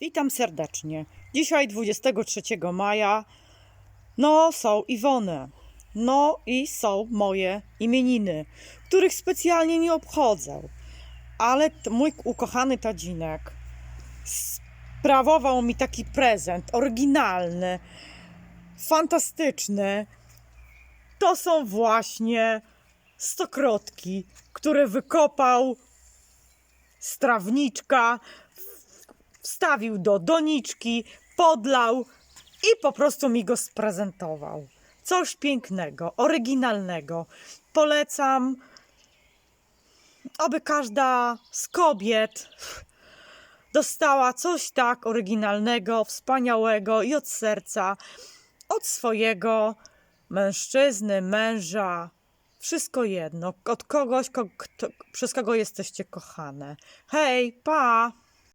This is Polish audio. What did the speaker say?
Witam serdecznie. Dzisiaj 23 maja. No, są Iwony. No i są moje imieniny, których specjalnie nie obchodzę. Ale mój ukochany tadzinek sprawował mi taki prezent oryginalny, fantastyczny. To są właśnie stokrotki, które wykopał strawniczka, wstawił do doniczki, podlał i po prostu mi go sprezentował. Coś pięknego, oryginalnego. Polecam, aby każda z kobiet dostała coś tak oryginalnego, wspaniałego i od serca, od swojego mężczyzny, męża. Wszystko jedno, od kogoś, ko- kto, przez kogo jesteście kochane. Hej, pa!